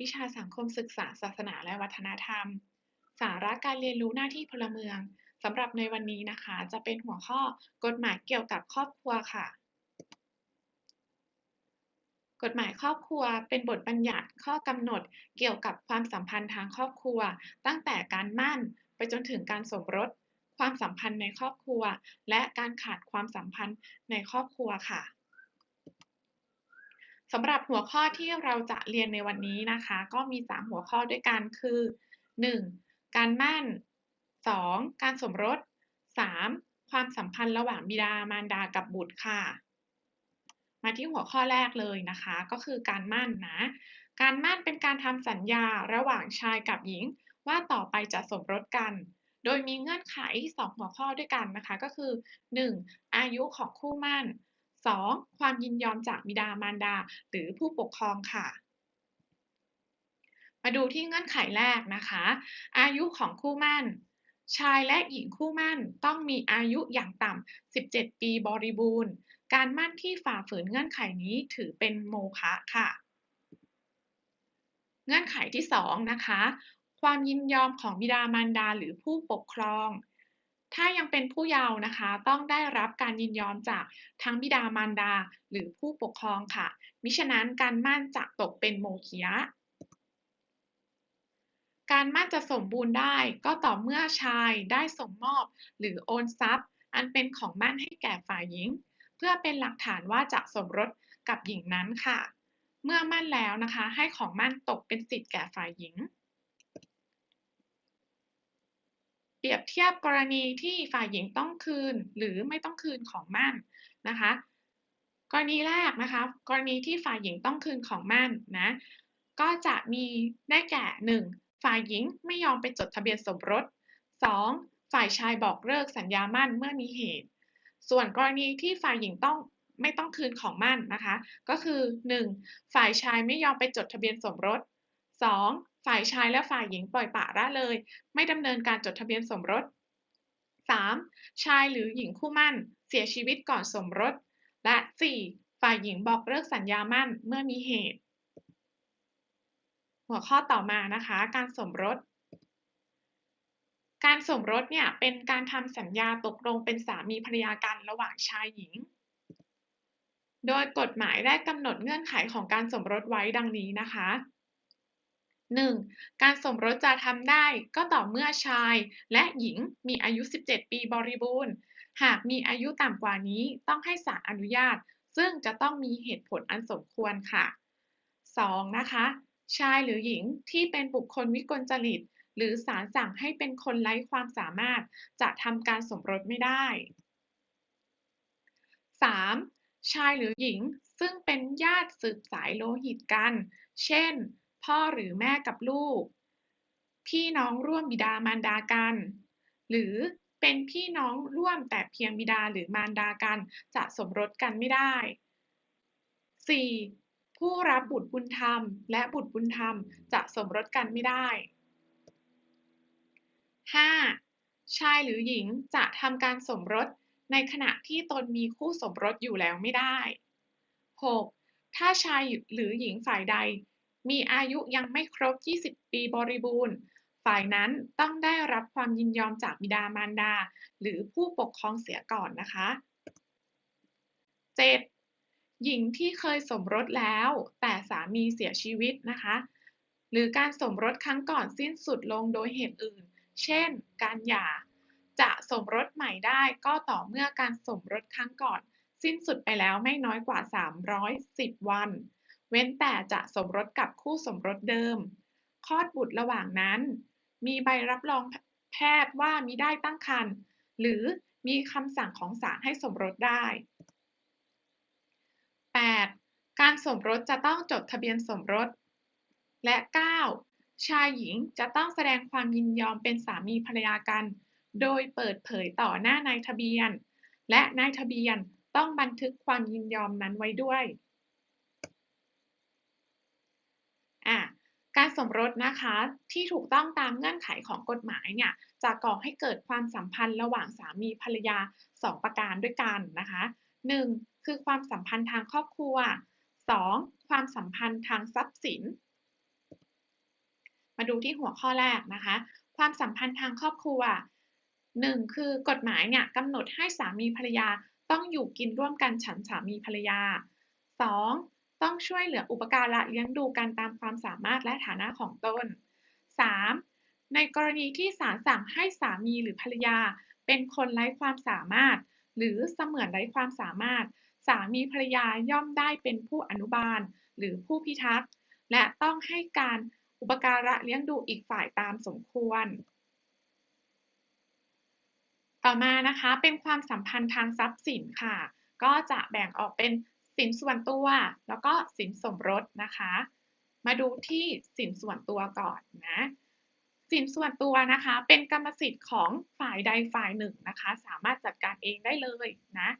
วิชาสังคมศึกษา ศาสนาและวัฒนธรรม สาระการเรียนรู้หน้าที่พลเมืองสำหรับในวันนี้นะคะ จะเป็นหัวข้อกฎหมายเกี่ยวกับครอบครัวค่ะ กฎหมายครอบครัวเป็นบทบัญญัติข้อกำหนดเกี่ยวกับความสัมพันธ์ทางครอบครัว ตั้งแต่การมั่นไปจนถึงการสมรส ความสัมพันธ์ในครอบครัว และการขาดความสัมพันธ์ในครอบครัวค่ะ สำหรับหัวข้อที่เราจะเรียนในวันนี้นะคะ ก็มี 3 หัวข้อด้วยกันคือ 1. การมั่น 2. การสมรส 3. ความสัมพันธ์ระหว่างบิดามารดากับบุตรค่ะ มาที่หัวข้อแรกเลยนะคะ ก็คือการมั่นนะ การมั่นเป็นการทำสัญญาระหว่างชายกับหญิง ว่าต่อไปจะสมรสกัน โดยมีเงื่อนไข 2 หัวข้อด้วยกันนะคะ ก็คือ 1. อายุของคู่มั่น 2. ความยินยอมจากบิดามารดา หรือผู้ปกครองค่ะ มาดูที่เงื่อนไขแรกนะคะ อายุของคู่มั่น ชายและหญิงคู่มั่นต้องมีอายุอย่างต่ำ 17 ปีบริบูรณ์ การมั่นที่ฝ่าฝืนเงื่อนไขนี้ถือเป็นโมฆะค่ะ เงื่อนไขที่ 2 นะคะ ความยินยอมของบิดามารดาหรือผู้ปกครอง ถ้ายังเป็นผู้เยาว์นะคะ ต้องได้รับการยินยอมจากทั้งบิดามารดาหรือผู้ปกครองค่ะ มิฉะนั้นการมั่นจะตกเป็นโมฆะการมั่นจะสมบูรณ์ได้ก็ต่อเมื่อชายได้ส่งมอบ หรือโอนทรัพย์ อันเป็นของมั่นให้แก่ฝ่ายหญิง เพื่อเป็นหลักฐานว่าจะสมรสกับหญิงนั้นค่ะ เมื่อมั่นแล้วนะคะ ให้ของมั่นตกเป็นสิทธิ์แก่ฝ่ายหญิงเปรียบเทียบกรณีที่ฝ่ายหญิงต้องคืนหรือไม่ต้องคืนของมั่นนะคะ กรณีแรกนะคะ กรณีที่ฝ่ายหญิงต้องคืนของมั่นนะก็จะมีได้แก่ 1. ฝ่ายหญิงไม่ยอมไปจดทะเบียนสมรส 2. ฝ่ายชายบอกเลิกสัญญามั่นเมื่อมีเหตุ ส่วนกรณีที่ฝ่ายหญิงต้องไม่ต้องคืนของมั่นนะคะ ก็คือ 1. ฝ่ายชายไม่ยอมไปจดทะเบียนสมรส 2. ฝ่ายชายและฝ่ายหญิงปล่อยปละละเลย ไม่ดำเนินการจดทะเบียนสมรส 3. ชายหรือหญิงคู่มั่น เสียชีวิตก่อนสมรส และ 4. ฝ่ายหญิงบอกเลิกสัญญามั่นเมื่อมีเหตุ หัวข้อต่อมานะคะ การสมรส การสมรสเนี่ยเป็นการทำสัญญาตกลงเป็นสามีภรรยากันระหว่างชายหญิง โดยกฎหมายได้กำหนดเงื่อนไขของการสมรสไว้ดังนี้นะคะ 1. การสมรสจะทำได้ก็ต่อเมื่อชาย และหญิงมีอายุ 17 ปีบริบูรณ์ หากมีอายุต่ำกว่านี้ต้องให้ศาลอนุญาต ซึ่งจะต้องมีเหตุผลอันสมควรค่ะ 2. นะคะ ชายหรือหญิงที่เป็นบุคคลวิกลจริต หรือศาลสั่งให้เป็นคนไร้ความสามารถ จะทำการสมรสไม่ได้ 3. ชายหรือหญิงซึ่งเป็นญาติสืบสายโลหิตกัน เช่น พ่อหรือแม่กับลูก พี่น้องร่วมบิดามารดากัน หรือเป็นพี่น้องร่วมแต่เพียงบิดาหรือมารดากันจะสมรสกันไม่ได้ 4. ผู้รับบุตรบุญธรรม และบุตรบุญธรรมจะสมรสกันไม่ได้ 5. ชายหรือหญิงจะทำการสมรสในขณะที่ตนมีคู่สมรสอยู่แล้วไม่ได้ 6. ถ้าชายหรือหญิงฝ่ายใด มีอายุยังไม่ครบ 20 ปีบริบูรณ์ ฝ่ายนั้นต้องได้รับความยินยอมจากบิดามารดา หรือผู้ปกครองเสียก่อนนะคะ 7. หญิงที่เคยสมรสแล้ว แต่สามีเสียชีวิตนะคะ หรือการสมรสครั้งก่อนสิ้นสุดลงโดยเหตุอื่น เช่น การหย่า จะสมรสใหม่ได้ก็ต่อเมื่อการสมรสครั้งก่อน สิ้นสุดไปแล้วไม่น้อยกว่า 310 วัน เว้นแต่จะสมรสกับคู่สมรสเดิม คลอดบุตรระหว่างนั้น มีใบรับรองแพทย์ว่ามีได้ตั้งครรภ์หรือมีคำสั่งของศาลให้สมรสได้ 8. การสมรสจะต้องจดทะเบียนสมรส และ 9. ชายหญิงจะต้องแสดงความยินยอมเป็นสามีภรรยากัน โดยเปิดเผยต่อหน้านายทะเบียน และนายทะเบียนต้องบันทึกความยินยอมนั้นไว้ด้วย การสมรสนะคะที่ถูกต้องตามเงื่อนไขของกฎหมายเนี่ยจะก่อให้เกิดความสัมพันธ์ระหว่างสามีภรรยา 2 ประการด้วยกันนะคะ 1. คือความสัมพันธ์ทางครอบครัว 2. ความสัมพันธ์ทางทรัพย์สิน มาดูที่หัวข้อแรกนะคะ ความสัมพันธ์ทางครอบครัว 1. คือกฎหมายเนี่ยกำหนดให้สามีภรรยาต้องอยู่กินร่วมกันฉันสามีภรรยา 2. ต้องช่วยเหลืออุปการะเลี้ยงดูกันตามความสามารถและฐานะของตน 3. ในกรณีที่ศาลสั่งให้สามีหรือภรรยา เป็นคนไร้ความสามารถ หรือเสมือนไร้ความสามารถ สามีภรรยาย่อมได้เป็นผู้อนุบาล หรือผู้พิทักษ์ และต้องให้การอุปการะเลี้ยงดูอีกฝ่ายตามสมควร ต่อมานะคะเป็นความสัมพันธ์ทางทรัพย์สินค่ะ ก็จะแบ่งออกเป็น สินส่วนตัว แล้วก็สินสมรสนะคะ มาดูที่สินส่วนตัวก่อนนะสินส่วนตัวนะคะ เป็นกรรมสิทธิ์ของฝ่ายใดฝ่ายหนึ่งนะคะ สามารถจัดการเองได้เลยนะ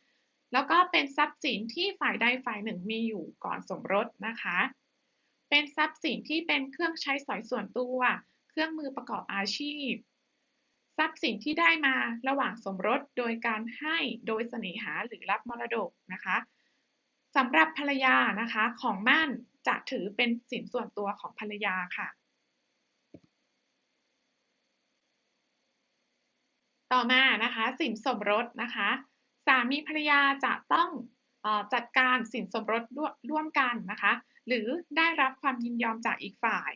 แล้วก็เป็นทรัพย์สินที่ฝ่ายใดฝ่ายหนึ่งมีอยู่ก่อนสมรสนะคะ เป็นทรัพย์สินที่เป็นเครื่องใช้สอยส่วนตัว เครื่องมือประกอบอาชีพ ทรัพย์สินที่ได้มาระหว่างสมรสโดยการให้โดยเสน่หาหรือรับมรดกนะคะ สำหรับภรรยานะคะ ของมั่นจะถือเป็นสินส่วนตัวของภรรยาค่ะ ต่อมานะคะสินสมรสนะคะ สามีภรรยาจะต้องจัดการสินสมรสร่วมกันนะคะ หรือได้รับความยินยอมจากอีกฝ่าย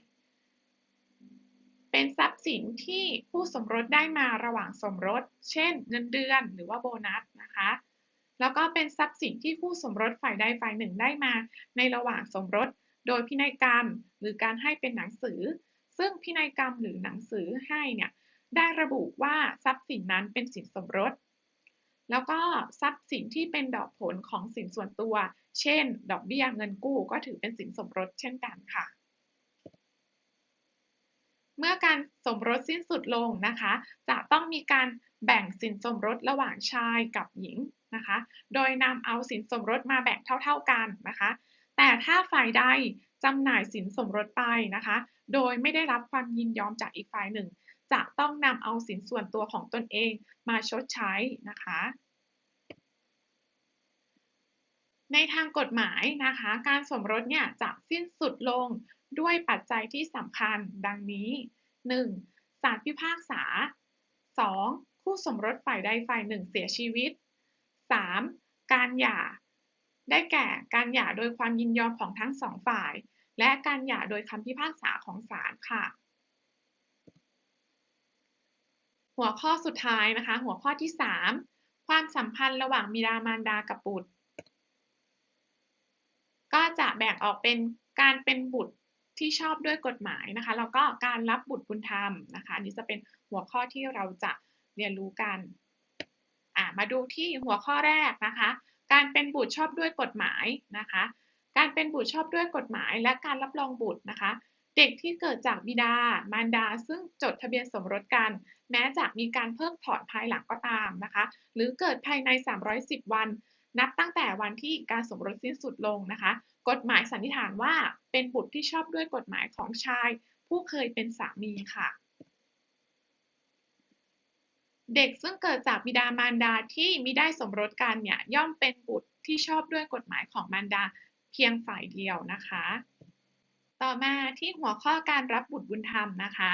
เป็นทรัพย์สินที่ผู้สมรสได้มาระหว่างสมรส เช่นเงินเดือนหรือว่าโบนัสนะคะ แล้วก็เป็นทรัพย์สินที่คู่สมรสฝ่ายใดฝ่ายหนึ่งได้มา ในระหว่างสมรส โดยพินัยกรรม หรือการให้เป็นหนังสือ ซึ่งพินัยกรรมหรือหนังสือให้เนี่ยได้ระบุว่าทรัพย์สินนั้นเป็นสินสมรส แล้วก็ทรัพย์สินที่เป็นดอกผลของสินส่วนตัว เช่น ดอกเบี้ยเงินกู้ก็ถือเป็นสินสมรสเช่นกันค่ะเมื่อการสมรสสิ้นสุดลงนะคะ จะต้องมีการแบ่งสินสมรสระหว่างชายกับหญิง นะคะ โดยนำเอาสินสมรสมาแบ่งเท่า ๆกันนะคะ แต่ถ้าฝ่ายใดจำหน่ายสินสมรสไปนะคะ โดยไม่ได้รับความยินยอมจากอีกฝ่ายหนึ่ง จะต้องนำเอาสินส่วนตัวของตนเองมาชดใช้นะคะ ในทางกฎหมายนะคะ การสมรสเนี่ยจะสิ้นสุดลงด้วยปัจจัยที่สำคัญดังนี้ 1. ศาลพิพากษา 2. คู่สมรสฝ่ายใดฝ่ายหนึ่งเสียชีวิต 3. การหย่า ได้แก่การหย่าโดยความยินยอมของทั้งสองฝ่าย และการหย่าโดยคำพิพากษาของศาลค่ะ หัวข้อสุดท้ายนะคะ หัวข้อที่ 3 ความสัมพันธ์ระหว่างบิดามารดากับบุตร ก็จะแบ่งออกเป็นการเป็นบุตรที่ชอบด้วยกฎหมายนะคะแล้วก็การรับบุตรบุญธรรมนะคะนนี้จะเป็นหัวข้อที่เราจะเรียนรู้กัน มาดูที่หัวข้อแรกนะคะ การเป็นบุตรชอบด้วยกฎหมายนะคะ การเป็นบุตรชอบด้วยกฎหมาย และการรับรองบุตรนะคะ เด็กที่เกิดจากบิดา มารดา ซึ่งจดทะเบียนสมรสกัน แม้จะมีการเพิกถอนภายหลังก็ตามนะคะ หรือเกิดภายใน 310 วัน นับตั้งแต่วันที่การสมรสสิ้นสุดลงนะคะ กฎหมายสันนิษฐานว่าเป็นบุตรที่ชอบด้วยกฎหมายของชาย ผู้เคยเป็นสามีค่ะ เด็กซึ่งเกิดจากบิดามารดาที่มิได้สมรสกันเนี่ยย่อมเป็นบุตรที่ชอบด้วยกฎหมายของมารดาเพียงฝ่ายเดียวนะคะ ต่อมาที่หัวข้อการรับบุตรบุญธรรมนะคะ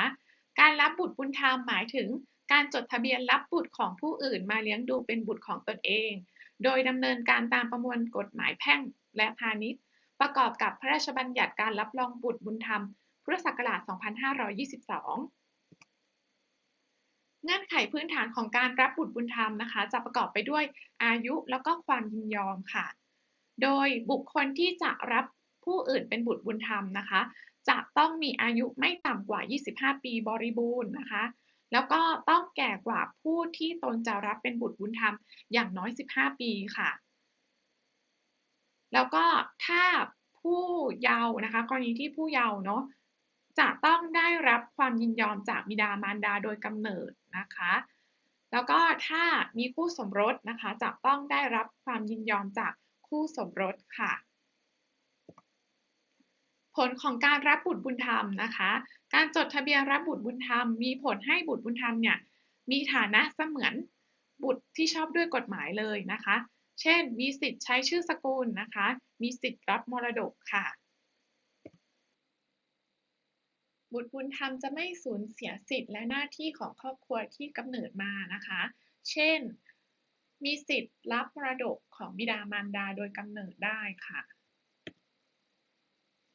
การรับบุตรบุญธรรมหมายถึงการจดทะเบียนรับบุตรของผู้อื่นมาเลี้ยงดูเป็นบุตรของตนเอง โดยดำเนินการตามประมวลกฎหมายแพ่งและพาณิชย์ ประกอบกับพระราชบัญญัติการรับรองบุตรบุญธรรม พุทธศักราช 2522 เงื่อนไขพื้นฐานของการรับบุตรบุญธรรมนะคะ จะประกอบไปด้วยอายุแล้วก็ความยินยอมค่ะ โดยบุคคลที่จะรับผู้อื่นเป็นบุตรบุญธรรมนะคะ จะต้องมีอายุไม่ต่ำกว่า 25 ปีบริบูรณ์นะคะ แล้วก็ต้องแก่กว่าผู้ที่ตนจะรับเป็นบุตรบุญธรรมอย่างน้อย 15 ปีค่ะ แล้วก็ถ้าผู้เยาว์นะคะ กรณีที่ผู้เยาว์เนาะจะต้องได้รับความยินยอมจากบิดามารดาโดยกำเนิด นะคะ แล้วก็ถ้ามีคู่สมรสนะคะจะต้องได้รับความยินยอมจากคู่สมรสค่ะ ผลของการรับบุตรบุญธรรมนะคะ การจดทะเบียนรับบุตรบุญธรรม มีผลให้บุตรบุญธรรมเนี่ยมีฐานะเสมือนบุตรที่ชอบด้วยกฎหมายเลยนะคะ เช่น มีสิทธิ์ใช้ชื่อสกุลนะคะ มีสิทธิ์รับมรดกค่ะ บุตรบุญธรรมจะไม่สูญเสียสิทธิและหน้าที่ของครอบครัวที่กำเนิดมานะคะ เช่น มีสิทธิ์รับมรดกของบิดามารดาโดยกำเนิดได้ค่ะ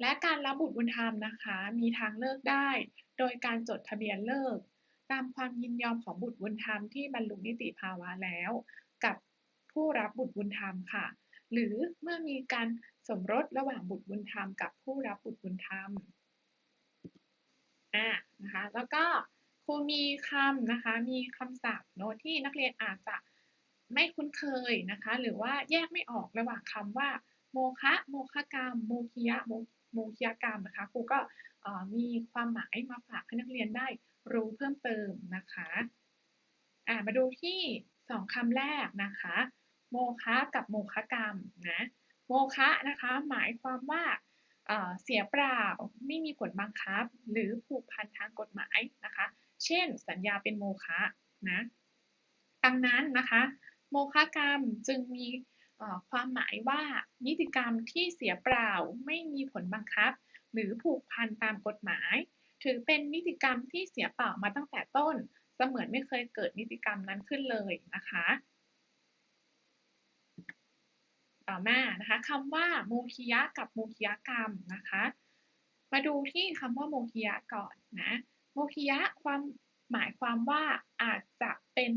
และการรับบุตรบุญธรรมนะคะ มีทางเลิกได้ โดยการจดทะเบียนเลิก ตามความยินยอมของบุตรบุญธรรมที่บรรลุนิติภาวะแล้ว กับผู้รับบุตรบุญธรรมค่ะ หรือเมื่อมีการสมรสระหว่างบุตรบุญธรรมกับผู้รับบุตรบุญธรรม นะคะ แล้วก็ครูมีคำนะคะ มีคำศัพท์โน้ตที่นักเรียนอาจจะไม่คุ้นเคยนะคะ หรือว่าแยกไม่ออกระหว่างคำว่าโมคะโมคะกรรม โมคิยะโมโมคิยกรรมนะคะครูก็มีความหมายมาฝากให้นักเรียนได้รู้เพิ่มเติมนะคะมาดูที่สองคำแรกนะคะ โมคะกับโมคะกรรมนะ โมคะนะคะหมายความว่า เสียเปล่าไม่มีผลบังคับ หรือผูกพันทางกฎหมายนะคะ เช่น สัญญาเป็นโมคะนะดังนั้นนะคะโมฆะกรรมจึงมีความหมายว่านิติกรรมที่เสียเปล่าไม่มีผลบังคับ หรือผูกพันตามกฎหมาย ถือเป็นนิติกรรมที่เสียเปล่ามาตั้งแต่ต้น เสมือนไม่เคยเกิดนิติกรรมนั้นขึ้นเลยนะคะ ต่อมานะคะคำว่าโมคิยะกับโมคิยกรรมนะคะ มาดูที่คำว่าโมคิยะก่อนนะโมคิยะความหมายความว่าอาจจะเป็น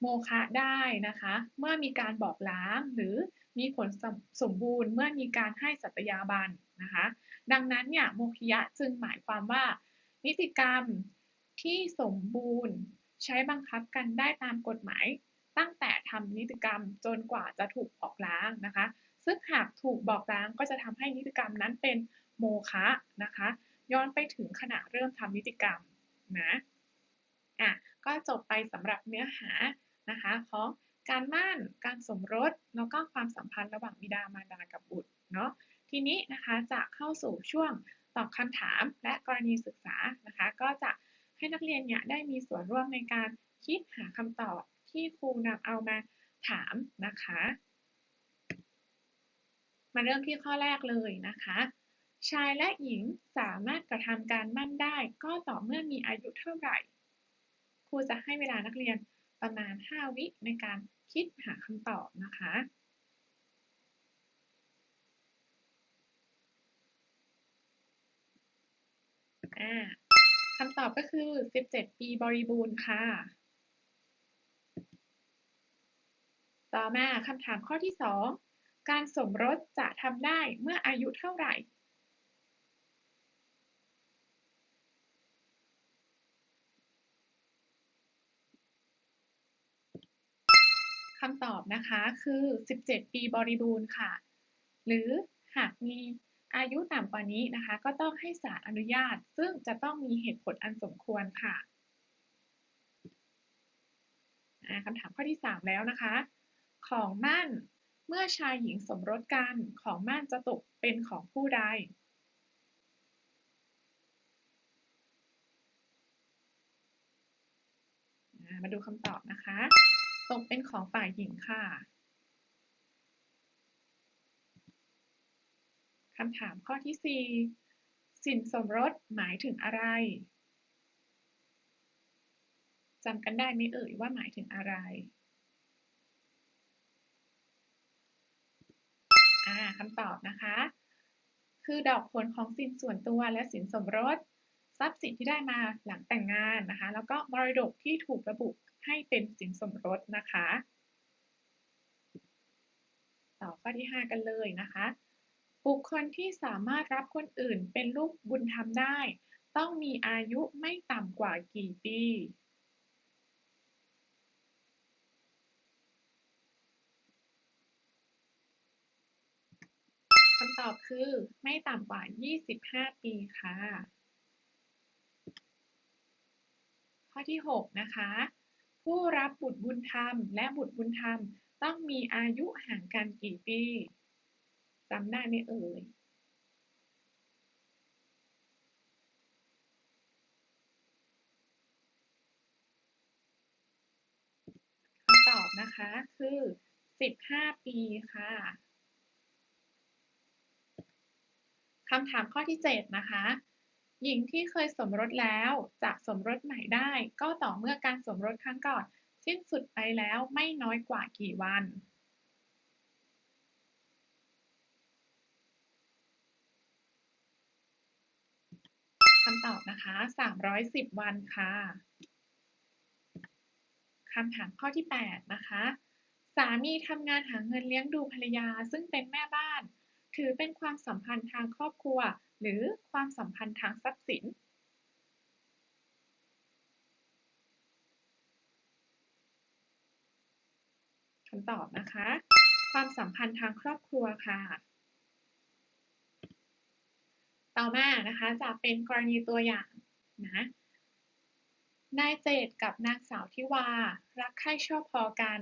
โมฆะได้นะคะ เมื่อมีการบอกล้างหรือมีผลสมสมบูรณ์เมื่อมีการให้สัตยาบันนะคะ ดังนั้นเนี่ยโมคิยะจึงหมายความว่า นิติกรรมที่สมบูรณ์ใช้บังคับกันได้ตามกฎหมาย ทำนิติกรรมจนกว่าจะถูกบอกล้างนะคะ ซึ่งหากถูกบอกล้างก็จะทำให้นิติกรรมนั้นเป็นโมฆะนะคะ ย้อนไปถึงขณะเริ่มทำนิติกรรมนะอะก็จบไปสำหรับเนื้อหานะคะของการมั่น การสมรส แล้วก็ความสัมพันธ์ระหว่างบิดามารดากับบุตรเนาะ ทีนี้นะคะจะเข้าสู่ช่วงตอบคำถามและกรณีศึกษานะคะ ก็จะให้นักเรียนเนี่ยได้มีส่วนร่วมในการคิดหาคำตอบ ที่ครูนำเอามาถามนะคะ มาเริ่มที่ข้อแรกเลยนะคะ ชายและหญิงสามารถกระทำการมั่นได้ ก็ต่อเมื่อมีอายุเท่าไหร่ ครูจะให้เวลานักเรียนประมาณ 5 วิในการคิดหาคำตอบนะคะคำตอบก็คือ 17 ปีบริบูรณ์ค่ะ ต่อมาคำถามข้อที่ 2 การสมรสจะทำได้เมื่ออายุเท่าไหร่ คำตอบนะคะคือ 17 ปีบริบูรณ์ค่ะ หรือหากมีอายุต่ำกว่านี้นะคะ ก็ต้องให้ศาลอนุญาต ซึ่งจะต้องมีเหตุผลอันสมควรค่ะคำถามข้อที่ 3 แล้วนะคะ ของมั่น เมื่อชายหญิงสมรสกัน ของมั่นจะตกเป็นของผู้ใดมาดูคำตอบนะคะ ตกเป็นของฝ่ายหญิงค่ะคำถามข้อที่ 4 สินสมรสหมายถึงอะไรจำกันได้ไหมเอ่ยว่าหมายถึงอะไร คำตอบนะคะ คือดอกผลของสินส่วนตัวและสินสมรส ทรัพย์สินที่ได้มาหลังแต่งงานนะคะ แล้วก็มรดกที่ถูกระบุให้เป็นสินสมรสนะคะ ต่อข้อที่ 5 กันเลยนะคะ บุคคลที่สามารถรับคนอื่นเป็นลูกบุญธรรมได้ ต้องมีอายุไม่ต่ำกว่ากี่ปี ตอบคือไม่ต่ำกว่า 25 ปีค่ะ ข้อที่ 6 นะคะ ผู้รับบุตรบุญธรรม และบุตรบุญธรรมต้องมีอายุห่างกันกี่ปีจำได้ไหมเอ่ยคำตอบนะคะคือ 15 ปีค่ะ คำถามข้อที่ 7 นะคะ หญิงที่เคยสมรสแล้วจะสมรสใหม่ได้ ก็ต่อเมื่อการสมรสครั้งก่อน สิ้นสุดไปแล้วไม่น้อยกว่ากี่วัน คำตอบนะคะ 310 วันค่ะคำถามข้อที่ 8 นะคะ สามีทำงานหาเงินเลี้ยงดูภรรยาซึ่งเป็นแม่บ้าน ถือเป็นความสัมพันธ์ทางครอบครัว หรือความสัมพันธ์ทางทรัพย์สินคำตอบนะคะ ความสัมพันธ์ทางครอบครัวค่ะ ต่อมานะคะจะเป็นกรณีตัวอย่างนะนายเจดกับนางสาวทิวา รักใคร่ชอบพอกัน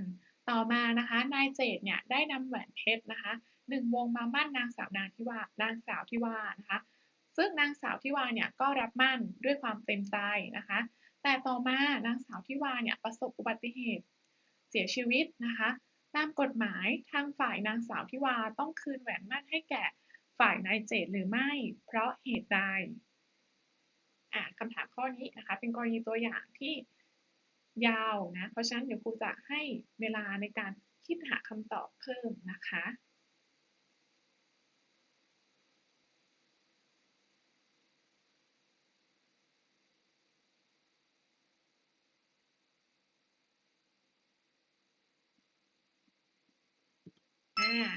ต่อมานะคะนายเจดเนี่ยได้นำแหวนเพชรนะคะ หนึ่งวงมามั่นนางสาวนางทิวานางสาวทิวานะคะ ซึ่งนางสาวทิวาเนี่ยก็รับมั่นด้วยความเต็มใจนะคะ แต่ต่อมานางสาวทิวาเนี่ยประสบอุบัติเหตุ เสียชีวิตนะคะ ตามกฎหมายทางฝ่ายนางสาวทิวาต้องคืนแหวนมั่นให้แก่ฝ่ายนายเจดหรือไม่ เพราะเหตุใดอะคำถามข้อนี้นะคะ เป็นกรณีตัวอย่างที่ยาวนะ เพราะฉะนั้นเดี๋ยวครูจะให้เวลาในการคิดหาคำตอบเพิ่มนะคะ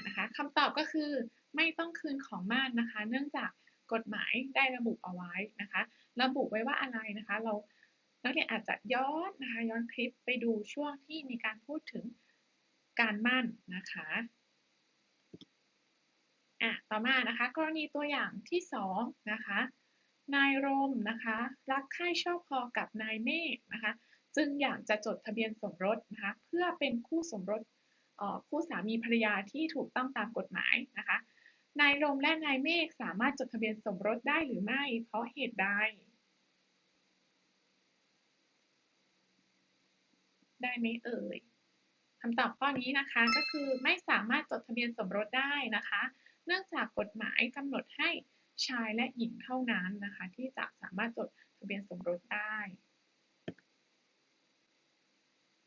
นะคะคำตอบก็คือไม่ต้องคืนของม่านนะคะ เนื่องจากกฎหมายได้ระบุเอาไว้นะคะ ระบุไว้ว่าอะไรนะคะ เรานักเรียนอาจจะย้อนนะคะย้อนคลิปไปดูช่วงที่มีการพูดถึงการมั่นนะคะอะต่อมานะคะ กรณีตัวอย่างที่2นะคะนายรมนะคะ รักใคร่ชอบพอกับนายเมฆนะคะ จึงอยากจะจดทะเบียนสมรสนะคะ เพื่อเป็นคู่สมรส คู่สามีภรรยาที่ถูกต้องตามกฎหมายนะคะ นายลมและนายเมฆสามารถจดทะเบียนสมรสได้หรือไม่ เพราะเหตุใด ได้ไหมเอ่ยคำตอบข้อนี้นะคะก็คือไม่สามารถจดทะเบียนสมรสได้นะคะ เนื่องจากกฎหมายกำหนดให้ชายและหญิงเท่านั้นนะคะ ที่จะสามารถจดทะเบียนสมรสได้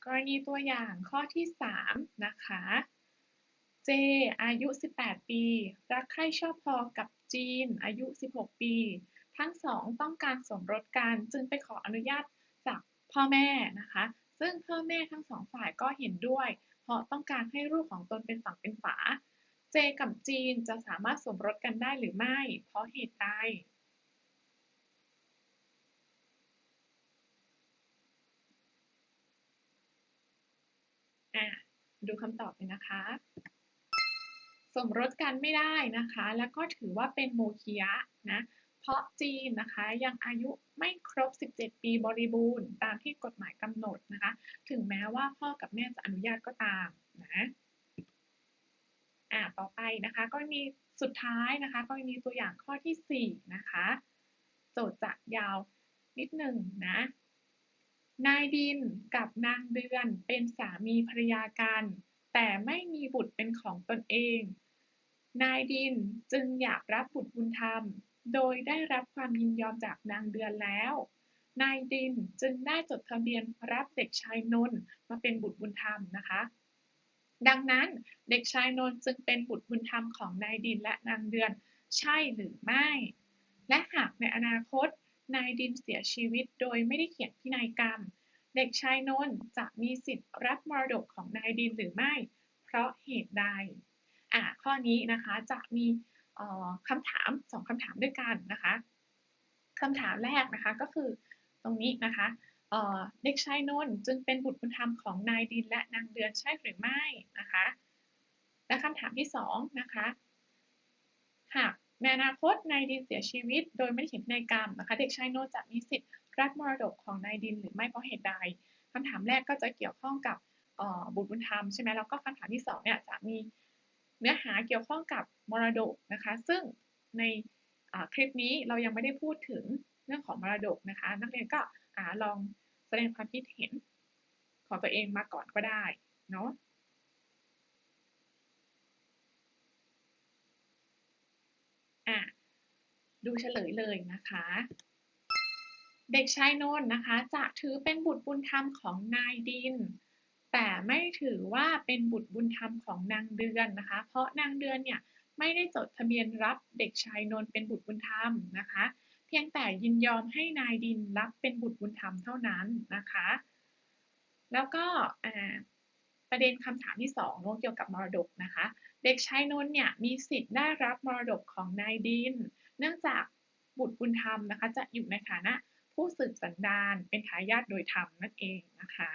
กรณีตัวอย่างข้อที่3นะคะเจอายุ 18 ปี รักใคร่ชอบพอกับจีน อายุ 16 ปี ทั้งสองต้องการสมรสกันจึงไปขออนุญาตจากพ่อแม่นะคะ ซึ่งพ่อแม่ทั้งสองฝ่ายก็เห็นด้วย เพราะต้องการให้ลูกของตนเป็นฝั่งเป็นฝา เจกับจีนจะสามารถสมรสกันได้หรือไม่ เพราะเหตุใด ดูคำตอบเลยนะคะ สมรสกันไม่ได้นะคะ แล้วก็ถือว่าเป็นโมคียะนะเพราะจีนนะคะยังอายุไม่ครบ 17 ปีบริบูรณ์ ตามที่กฎหมายกำหนดนะคะ ถึงแม้ว่าพ่อกับแม่จะอนุญาตก็ตามนะอ่าต่อไปนะคะก็มีสุดท้ายนะคะ ก็มีตัวอย่างข้อที่ 4 นะคะ โจทย์จะยาวนิดหนึ่งนะ นายดินกับนางเดือนเป็นสามีภรรยากัน แต่ไม่มีบุตรเป็นของตนเอง นายดินจึงอยากรับบุตรบุญธรรม โดยได้รับความยินยอมจากนางเดือนแล้ว นายดินจึงได้จดทะเบียนรับเด็กชายนนท์มาเป็นบุตรบุญธรรมนะคะ ดังนั้นเด็กชายนนท์จึงเป็นบุตรบุญธรรมของนายดินและนางเดือน ใช่หรือไม่ และหากในอนาคต นายดินเสียชีวิตโดยไม่ได้เขียนพินัยกรรม เด็กชายนนท์จะมีสิทธิ์รับมรดกของนายดินหรือไม่ เพราะเหตุใดอ่าข้อนี้นะคะจะมีคำถามสองคำถามด้วยกันนะคะคำถามแรกนะคะก็คือตรงนี้นะคะเด็กชายนนท์จึงเป็นบุตรบุญธรรมของนายดินและนางเดือนใช่หรือไม่นะคะและคำถามที่สองนะคะหาก ในอนาคตนายดินเสียชีวิต โดยไม่ได้เขียนในกรรมนะคะเด็กชายโนจะมีสิทธิ์รับมรดกของนายดินหรือไม่เพราะเหตุใดคำถามแรกก็จะเกี่ยวข้องกับบุตรบุญธรรมใช่ไหมแล้วก็คำถามที่2เนี่ยจะมีเนื้อหาเกี่ยวข้องกับมรดกนะคะ ซึ่งในคลิปนี้เรายังไม่ได้พูดถึงเรื่องของมรดกนะคะ นักเรียนก็ลองแสดงความคิดเห็นของตัวเองมาก่อนก็ได้เนาะ ดูเฉลยเลยนะคะ เด็กชายนนท์นะคะ จะถือเป็นบุตรบุญธรรมของนายดิน แต่ไม่ถือว่าเป็นบุตรบุญธรรมของนางเดือนนะคะ เพราะนางเดือนเนี่ยไม่ได้จดทะเบียนรับเด็กชายนนท์เป็นบุตรบุญธรรมนะคะ เพียงแต่ยินยอมให้นายดินรับเป็นบุตรบุญธรรมเท่านั้นนะคะ แล้วก็ประเด็นคำถามที่สองเนอะเกี่ยวกับมรดกนะคะ เด็กชายนนท์เนี่ยมีสิทธิ์ได้รับมรดกของนายดิน เนื่องจากบุตรบุญธรรมนะคะ จะอยู่ในฐานะผู้สืบสันดานเป็นทายาทโดยธรรมนั่นเองนะคะ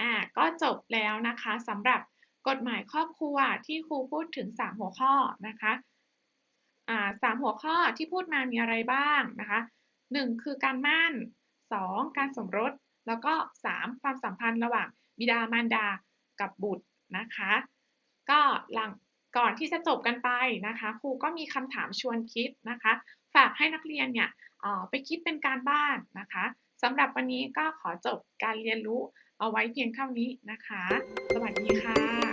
อ่าก็จบแล้วนะคะสำหรับกฎหมายครอบครัวที่ครูพูดถึง 3 หัวข้อนะคะอ่าสามหัวข้อที่พูดมามีอะไรบ้างนะคะ 1 คือการมั่น 2 การสมรส แล้วก็ 3 ความสัมพันธ์ระหว่างบิดามารดากับบุตรนะคะ ก็หลัง ก่อนที่จะจบกันไปนะคะครูก็มีคำถามชวนคิดนะคะ ฝากให้นักเรียนเนี่ยไปคิดเป็นการบ้านนะคะสำหรับวันนี้ก็ขอจบการเรียนรู้เอาไว้เพียงเท่านี้นะคะ สวัสดีค่ะ